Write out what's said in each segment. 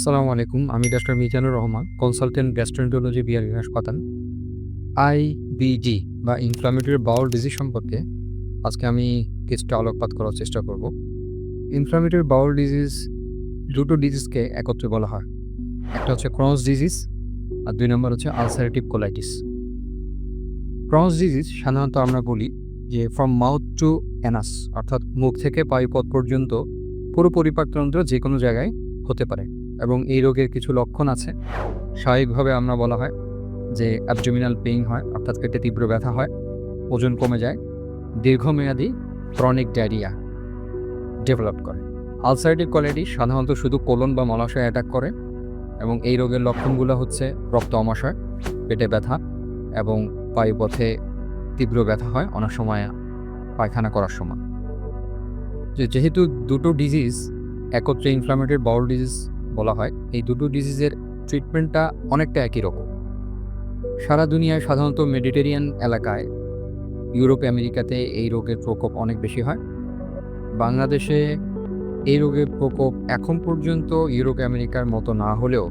আসসালামু আলাইকুম, আমি doctor Mizanur Rahman, consultant gastroenterology Bihari হাসপাতাল। আইবিডি বা ইনফ্লামেটরি বাউল ডিজিজ সম্পর্কে আজকে আমি কিছুটা আলোকপাত করার চেষ্টা করব। ইনফ্লামেটরি বাউল ডিজিজ দুটো ডিজিজকে একত্রে বলা হয়। একটা হচ্ছে ক্রস ডিজিজ আর দুই নম্বর হচ্ছে আলসারেটিভ কোলাইটিস ক্রস ডিজিজ সাধারণত আমরা বলি যে ফ্রম মাউথ টু অ্যানাস অর্থাৎ মুখ থেকে পায়ুপথ পর্যন্ত পুরো পরিপাকতন্ত্র যে কোনো জায়গায় হতে পারে। এবং এই রোগের কিছু লক্ষণ আছে। স্বাভাবিকভাবে আমরা বলা হয় যে অ্যাবডোমিনাল পেইন হয়, অর্থাৎ পেটে তীব্র ব্যথা হয়, ওজন কমে যায়, দীর্ঘমেয়াদী ক্রনিক ডায়রিয়া ডেভেলপ করে। আলসারেটিভ কোয়ালিটি সাধারণত শুধু কোলন বা মলাশয় অ্যাটাক করে এবং এই রোগের লক্ষণগুলো হচ্ছে রক্ত অমাশয়, পেটে ব্যথা এবং পায়ুপথে তীব্র ব্যথা হয় অনেক সময় পায়খানা করার সময়। যেহেতু দুটো ডিজিজ একত্রে ইনফ্লামেটরি বাউল ডিজিজ বলা হয়, এই দুটো ডিজিজের ট্রিটমেন্টটা অনেকটা একই রকম। সারা দুনিয়ায় সাধারণত মেডিটেরিয়ান এলাকায়, ইউরোপ, আমেরিকাতে এই রোগের প্রকোপ অনেক বেশি হয়। বাংলাদেশে এই রোগের প্রকোপ এখন পর্যন্ত ইউরোপ, আমেরিকার মতো না হলেও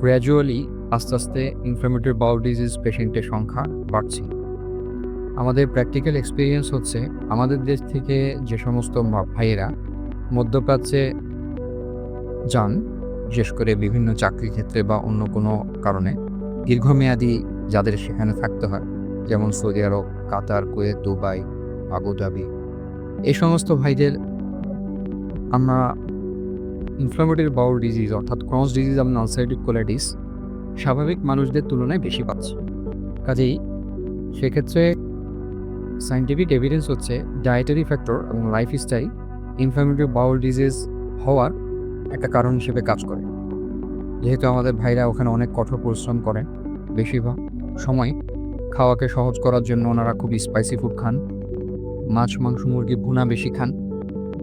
গ্র্যাজুয়ালি আস্তে আস্তে ইনফ্লামেটরি বাউল ডিজিজ পেশেন্টের সংখ্যা বাড়ছে। আমাদের প্র্যাকটিক্যাল এক্সপিরিয়েন্স হচ্ছে, আমাদের দেশ থেকে যে সমস্ত ভাইয়েরা মধ্যপ্রাচ্যে যান বিশেষ করে বিভিন্ন চাকরি ক্ষেত্রে বা অন্য কোনো কারণে দীর্ঘমেয়াদী যাদের সেখানে থাকতে হয়, যেমন Saudi Arab, Qatar, Kuwait, Dubai, Abu Dhabi এই সমস্ত ভাইদের আমরা ইনফ্লামেটরি বাউল ডিজিজ অর্থাৎ ক্রস ডিজিজ এবং আলসারেটিভ কোলাইটিস স্বাভাবিক মানুষদের তুলনায় বেশি পাচ্ছি। কাজেই সেক্ষেত্রে সাইন্টিফিক এভিডেন্স হচ্ছে ডায়েটারি ফ্যাক্টর এবং লাইফস্টাইল ইনফ্লামেটরি বাউল ডিজিজ হওয়ার একটা কারণ হিসেবে কাজ করে। যেহেতু আমাদের ভাইরা ওখানে অনেক কঠোর পরিশ্রম করেন বেশিরভাগ সময় খাওয়াকে সহজ করার জন্য ওনারা খুব স্পাইসি ফুড খান। মাছ, মাংস, মুরগি, ভুনা বেশি খান।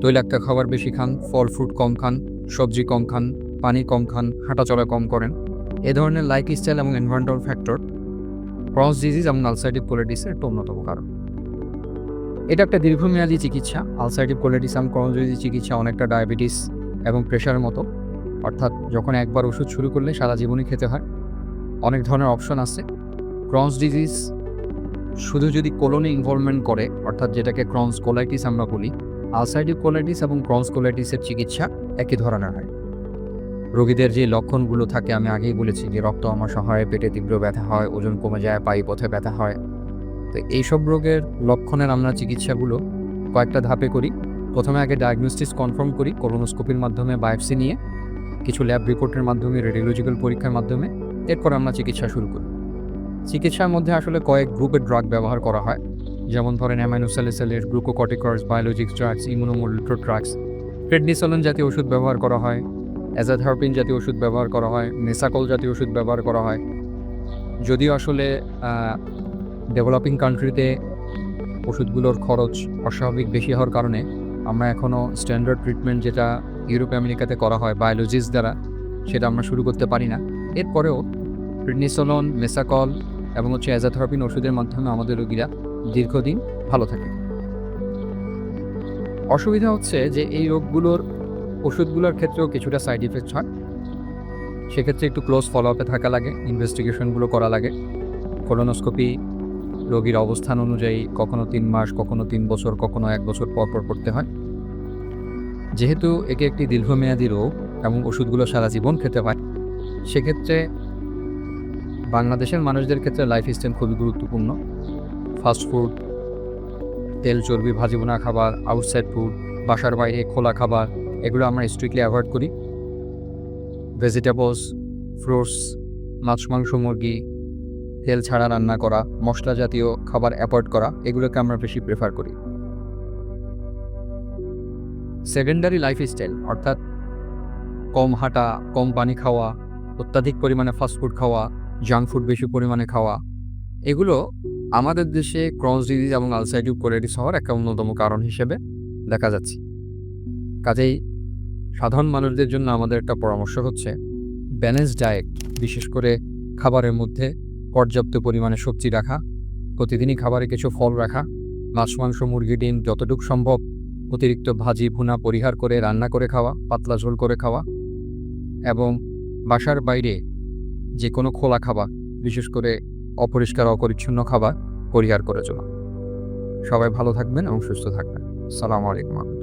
তৈলাক্ত খাবার বেশি খান, ফল ফ্রুট কম খান, সবজি কম খান, পানি কম খান, হাঁটাচলা কম করেন। এ ধরনের লাইফ স্টাইল এবং এনভায়রনমেন্টাল ফ্যাক্টর ক্রস ডিজিজ এবং আলসারেটিভ কোলাইটিসের একটা অন্যতম কারণ। এটা একটা দীর্ঘমেয়াদী চিকিৎসা। আলসারেটিভ কোলাইটিস এবং ক্রস ডিজিজ চিকিৎসা অনেকটা ডায়াবেটিস এবং প্রেশারের মতো। অর্থাৎ যখন একবার ওষুধ শুরু করলে সারা জীবনই খেতে হয়। অনেক ধরনের অপশন আছে। ক্রস ডিজিজ শুধু যদি কোলনে ইনভলভমেন্ট করে, অর্থাৎ যেটাকে ক্রনস কোলাইটিস আমরা বলি আলসাইটিভ কোলাইটিস এবং ক্রনস কোলাইটিসের চিকিৎসা একই ধরনের হয়। রোগীদের যে লক্ষণগুলো থাকে, আমি আগেই বলেছি যে রক্ত আমাশা হয়, পেটে তীব্র ব্যথা হয়, ওজন কমে যায় পাই পথে ব্যথা হয়। তো এইসব রোগের লক্ষণের আমরা চিকিৎসাগুলো কয়েকটা ধাপে করি। প্রথমে আগে ডায়াগনোস্টিস কনফার্ম করি কোলোনোস্কোপির মাধ্যমে বায়োপসি নিয়ে, কিছু ল্যাব রিপোর্টের মাধ্যমে রেডিওলজিক্যাল পরীক্ষার মাধ্যমে, এরপর আমরা চিকিৎসা শুরু করি। চিকিৎসার মধ্যে আসলে কয়েক গ্রুপের ড্রাগ ব্যবহার করা হয়। যেমন ধরেন অ্যামাইনোস্যালিসেলের glucocorticoids biologics drugs immunomodulator drugs prednisolone জাতীয় ওষুধ ব্যবহার করা হয় অ্যাজাথারপিন জাতীয় ওষুধ ব্যবহার করা হয় মেসাকল জাতীয় ওষুধ ব্যবহার করা হয়। যদিও আসলে ডেভেলপিং কান্ট্রিতে ওষুধগুলোর খরচ অস্বাভাবিক বেশি হওয়ার কারণে আমরা এখনও স্ট্যান্ডার্ড ট্রিটমেন্ট যেটা ইউরোপ আমেরিকাতে করা হয় বায়োলজিস্ট দ্বারা, সেটা আমরা শুরু করতে পারি না। এরপরেও প্রিডনিসোলন মেসাকল এবং হচ্ছে অ্যাজাথেরাপিন ওষুধের মাধ্যমে আমাদের রোগীরা দীর্ঘদিন ভালো থাকে। অসুবিধা হচ্ছে যে এই রোগগুলোর ওষুধগুলোর ক্ষেত্রেও কিছুটা সাইড ইফেক্ট হয়। সেক্ষেত্রে একটু ক্লোজ ফলো আপে থাকা লাগে ইনভেস্টিগেশনগুলো করা লাগে। কোলোনোস্কোপি রোগীর অবস্থান অনুযায়ী কখনো তিন মাস, কখনো তিন বছর, কখনো এক বছর পর পর করতে হয়। যেহেতু একে একটি দীর্ঘমেয়াদী রোগ এবং ওষুধগুলো সারা জীবন খেতে হয়, সেক্ষেত্রে বাংলাদেশের মানুষদের ক্ষেত্রে লাইফ স্টাইল খুবই গুরুত্বপূর্ণ। ফাস্ট ফুড তেল চর্বি, ভাজি বোনা খাবার আউটসাইড ফুড বাসার বাইরে খোলা খাবার, এগুলো আমরা স্ট্রিক্টলি অ্যাভয়েড করি। ভেজিটেবলস ফ্রুটস মাছ, মাংস, মুরগি তেল ছাড়া রান্না করা মশলা জাতীয় খাবার অ্যাভয়েড করা, এগুলোকে আমরা বেশি প্রেফার করি। সেকেন্ডারি লাইফ স্টাইল অর্থাৎ কম হাঁটা, কম পানি খাওয়া, অত্যাধিক পরিমাণে ফাস্টফুড খাওয়া জাঙ্ক ফুড বেশি পরিমাণে খাওয়া, এগুলো আমাদের দেশে ক্রস ডিজিজ এবং আলসাইটিভ কোলাইটিস হওয়ার একটা অন্যতম কারণ হিসেবে দেখা যাচ্ছে। কাজেই সাধারণ মানুষদের জন্য আমাদের একটা পরামর্শ হচ্ছে ব্যালেন্স ডায়েট বিশেষ করে খাবারের মধ্যে পর্যাপ্ত পরিমাণে সবজি রাখা, প্রতিদিনই খাবারে কিছু ফল রাখা, মাছ, মাংস, মুরগি, ডিম যতটুকু সম্ভব, অতিরিক্ত ভাজি, ভুনা, পরিহার করে রান্না করে খাওয়া, পাতলা ঝোল করে খাওয়া এবং বাসার বাইরে যে কোনো খোলা খাবার, বিশেষ করে অপরিষ্কার, অপরিচ্ছন্ন খাবার পরিহার করে চলা। সবাই ভালো থাকবেন এবং সুস্থ থাকবেন। সালামু আলাইকুম